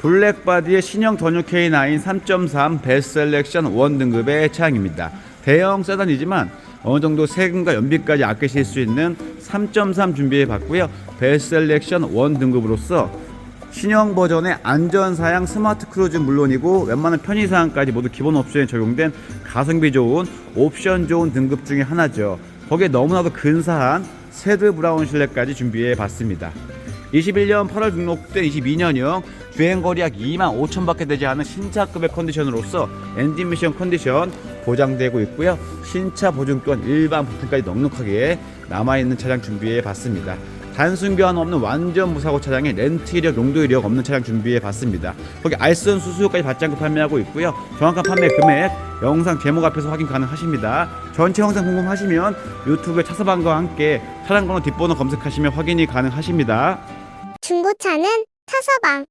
블랙바디의 신형 전용 K9 3.3 베스트 셀렉션 1 등급의 차량입니다. 대형 세단이지만 어느 정도 세금과 연비까지 아끼실 수 있는 3.3 준비해 봤고요. 베스트 셀렉션 1 등급으로서 신형 버전의 안전사양 스마트 크루즈 물론이고 웬만한 편의사항까지 모두 기본 옵션에 적용된 가성비 좋은 옵션 좋은 등급 중에 하나죠. 거기에 너무나도 근사한 새드 브라운 실내까지 준비해 봤습니다. 21년 8월 등록된 22년형 주행거리 약 2만 5천밖에 되지 않은 신차급의 컨디션으로서 엔진 미션 컨디션 보장되고 있고요. 신차 보증권 일반 부품까지 넉넉하게 남아있는 차량 준비해 봤습니다. 단순 교환 없는 완전 무사고 차량에 렌트 이력, 용도 이력 없는 차량 준비해 봤습니다. 거기 알선 수수료까지 받지 않고 판매하고 있고요. 정확한 판매 금액 영상 제목 앞에서 확인 가능하십니다. 전체 영상 궁금하시면 유튜브에 차서방과 함께 차량 번호 뒷번호 검색하시면 확인이 가능하십니다. 중고차는 차서방